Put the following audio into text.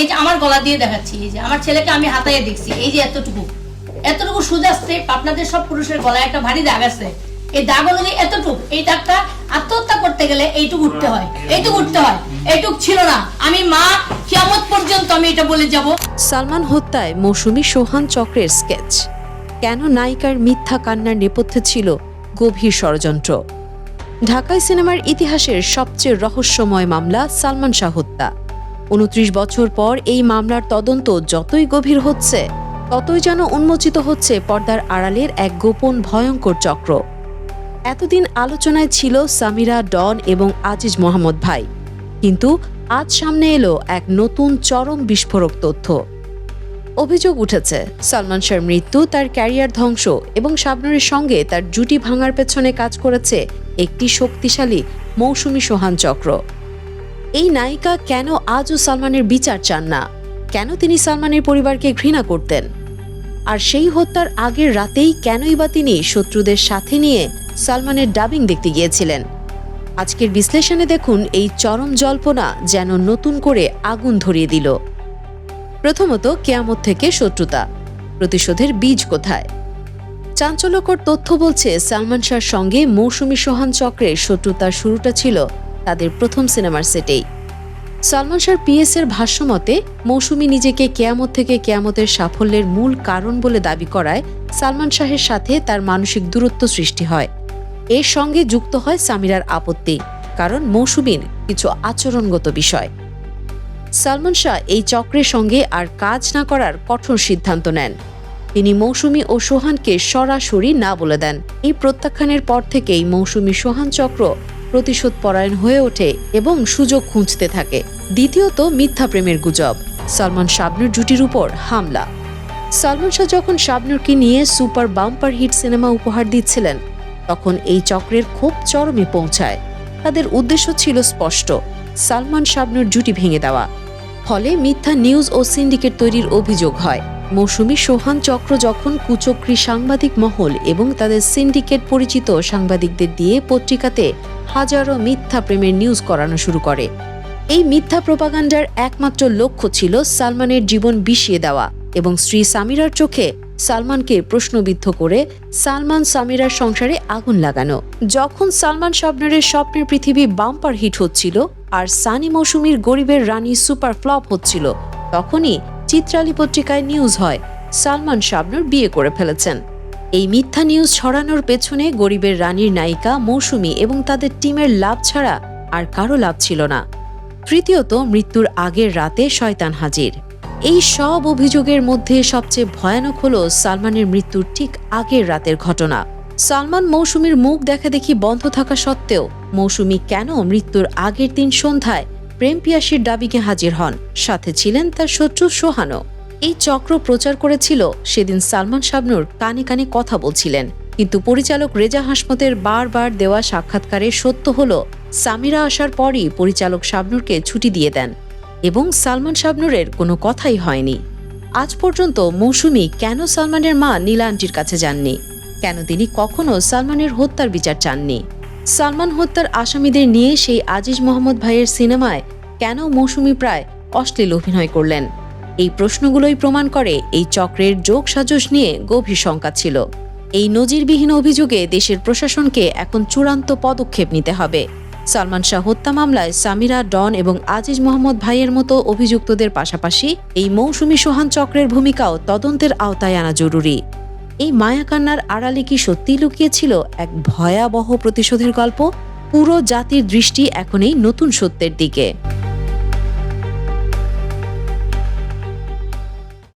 এই যে আমার গলা দিয়ে দেখাচ্ছি, এই যে আমার ছেলেকে আমি হাতাইয়ে দেখছি, এই যে এতটুকু। এতটুকু সুদ আসছে, আপনাদের সব পুরুষের গলায় একটা ভারী দাগ আছে। এই দাগ অনুযায়ী এতটুক, এই দাগটা আত্মহত্যা করতে গেলে এইটুকু উঠতে হয়, এইটুকু উঠতে হয়। এইটুক ছিল না। আমি মা, কিয়ামত পর্যন্ত আমি এটা বলে যাব। সালমান হত্যায় মৌসুমী সোহান চক্রের স্কেচ। কেন নায়িকার মিথ্যা কান্নার নেপথ্যে ছিল গভীর ষড়যন্ত্র? ঢাকাই সিনেমার ইতিহাসের সবচেয়ে রহস্যময় মামলা সালমান শাহ হত্যা। উনত্রিশ বছর পর এই মামলার তদন্ত যতই গভীর হচ্ছে, ততই যেন উন্মোচিত হচ্ছে পর্দার আড়ালের এক গোপন ভয়ঙ্কর চক্র। এতদিন আলোচনায় ছিল সামিরা, ডন এবং আজিজ মোহাম্মদ ভাই। কিন্তু আজ সামনে এলো এক নতুন চরম বিস্ফোরক তথ্য। অভিযোগ উঠেছে, সালমান শাহর মৃত্যু তার ক্যারিয়ার ধ্বংস এবং শাবনুরের সঙ্গে তার জুটি ভাঙার পেছনে কাজ করেছে একটি শক্তিশালী মৌসুমী সোহান চক্র। এই নায়িকা কেন আজও সালমানের বিচার চান না? কেন তিনি সালমানের পরিবারকে ঘৃণা করতেন? আর সেই হত্যার আগের রাতেই কেনই বা তিনি শত্রুদের সাথে নিয়ে সালমানের ডাবিং দেখতে গিয়েছিলেন? আজকের বিশ্লেষণে দেখুন এই চরম জল্পনা যেন নতুন করে আগুন ধরিয়ে দিল। প্রথমত, কেয়ামত থেকে শত্রুতা। প্রতিশোধের বীজ কোথায়? চাঞ্চল্যকর তথ্য বলছে, সালমান শাহর সঙ্গে মৌসুমী সোহান চক্রের শত্রুতার শুরুটা ছিল তাদের প্রথম সিনেমার সেটেই। সালমান শাহর পিএস এর ভাষ্যমতে, মৌসুমী নিজেকে কেয়ামত থেকে কেয়ামতের সাফল্যের মূল কারণ বলে দাবি করায় সালমান শাহের সাথে তার মানসিক দূরত্ব সৃষ্টি হয়। এর সঙ্গে যুক্ত হয় সামিরার আপত্তি, কারণ মৌসুমীর কিছু আচরণগত বিষয়। সালমান শাহ এই চক্রের সঙ্গে আর কাজ না করার কঠোর সিদ্ধান্ত নেন। তিনি মৌসুমি ও সোহানকে সরাসরি না বলে দেন। এই প্রত্যাখ্যানের পর থেকেই মৌসুমী সোহান চক্র প্রতিশোধ পরায়ণ হয়ে ওঠে এবং সুযোগ খুঁজতে থাকে। দ্বিতীয়ত, মিথ্যা প্রেমের গুজব। সালমান শাবনুর জুটির উপর হামলা। সালমান শাহ যখন শাবনুরকে নিয়ে সুপার বাম্পার হিট সিনেমা উপহার দিচ্ছিলেন, তখন এই চক্রের খুব চরমে পৌঁছায়। তাদের উদ্দেশ্য ছিল স্পষ্ট, সালমান শাবনুর জুটি ভেঙে দেওয়া। ফলে মিথ্যা নিউজ ও সিন্ডিকেট তৈরির অভিযোগ হয়। মৌসুমী সোহান চক্র যখন কুচক্রী সাংবাদিক মহল এবং তাদের সিন্ডিকেট পরিচিত সাংবাদিকদের দিয়ে পত্রিকাতে হাজারো মিথ্যা প্রেমের নিউজ করানো শুরু করে। এই মিথ্যা প্রপাগান্ডার একমাত্র লক্ষ্য ছিল সালমানের জীবন বিষিয়ে দেওয়া এবং শ্রী সামিরার চোখে সালমানকে প্রশ্নবিদ্ধ করে সালমান সামিরার সংসারে আগুন লাগানো। যখন সালমান শাবনারের স্বপ্নের পৃথিবী বাম্পার হিট হচ্ছিল আর সানি মৌসুমীর গরিবের রানী সুপার ফ্লপ হচ্ছিল, তখনই চিত্রালী পত্রিকায় নিউজ হয়। সালমান শাবনুর বিয়ে করে ফেলেছেন। এই মিথ্যা নিউজ ছড়ানোর পেছনে গরিবের রানীর নায়িকা, মৌসুমী এবং তাদের টিমের লাভ ছাড়া আর কারও লাভ ছিল না। তৃতীয়ত, মৃত্যুর আগের রাতে শয়তান হাজির। এই সব অভিযোগের মধ্যে সবচেয়ে ভয়ানক হল সালমানের মৃত্যুর ঠিক আগের রাতের ঘটনা। সালমান মৌসুমীর মুখ দেখা দেখি বন্ধ থাকা সত্ত্বেও, মৌসুমী কেন মৃত্যুর আগের দিন সন্ধ্যায় প্রেম পিয়াসীর দাবিকে হাজির হন। সাথে ছিলেন তার শত্রু সোহানো এই চক্র প্রচার করেছিল সেদিন সালমান শাবনুর কানে কানে কথা বলছিলেন। কিন্তু পরিচালক রেজা হাসমতের বারবার দেওয়া সাক্ষাৎকারে সত্য হল, সামিরা আসার পরই পরিচালক শাবনুরকে ছুটি দিয়ে দেন এবং সালমান শাবনুরের কোনো কথাই হয়নি। আজ পর্যন্ত মৌসুমী কেন সালমানের মা নীলা আন্টির কাছে যাননি? কেন তিনি কখনো সালমানের হত্যার বিচার চাননি? সালমান হত্যার আসামিদের নিয়ে সেই আজিজ মোহাম্মদ ভাইয়ের সিনেমায় কেন মৌসুমী প্রায় অশ্লীল অভিনয় করলেন? এই প্রশ্নগুলোই প্রমাণ করে এই চক্রের যোগ সাজস নিয়ে গভীর শঙ্কা ছিল। এই নজিরবিহীন অভিযোগে দেশের প্রশাসনকে এখন চূড়ান্ত পদক্ষেপ নিতে হবে। সালমান শাহ হত্যা মামলায় সামিরা, ডন এবং আজিজ মোহাম্মদ ভাইয়ের মতো অভিযুক্তদের পাশাপাশি এই মৌসুমি সোহান চক্রের ভূমিকাও তদন্তের আওতায় আনা জরুরি। এই মায়াকান্নার আড়ালে কি সত্যি লুকিয়েছিল এক ভয়াবহ প্রতিশোধের গল্প? পুরো জাতির দৃষ্টি এখন এই নতুন সত্যের দিকে।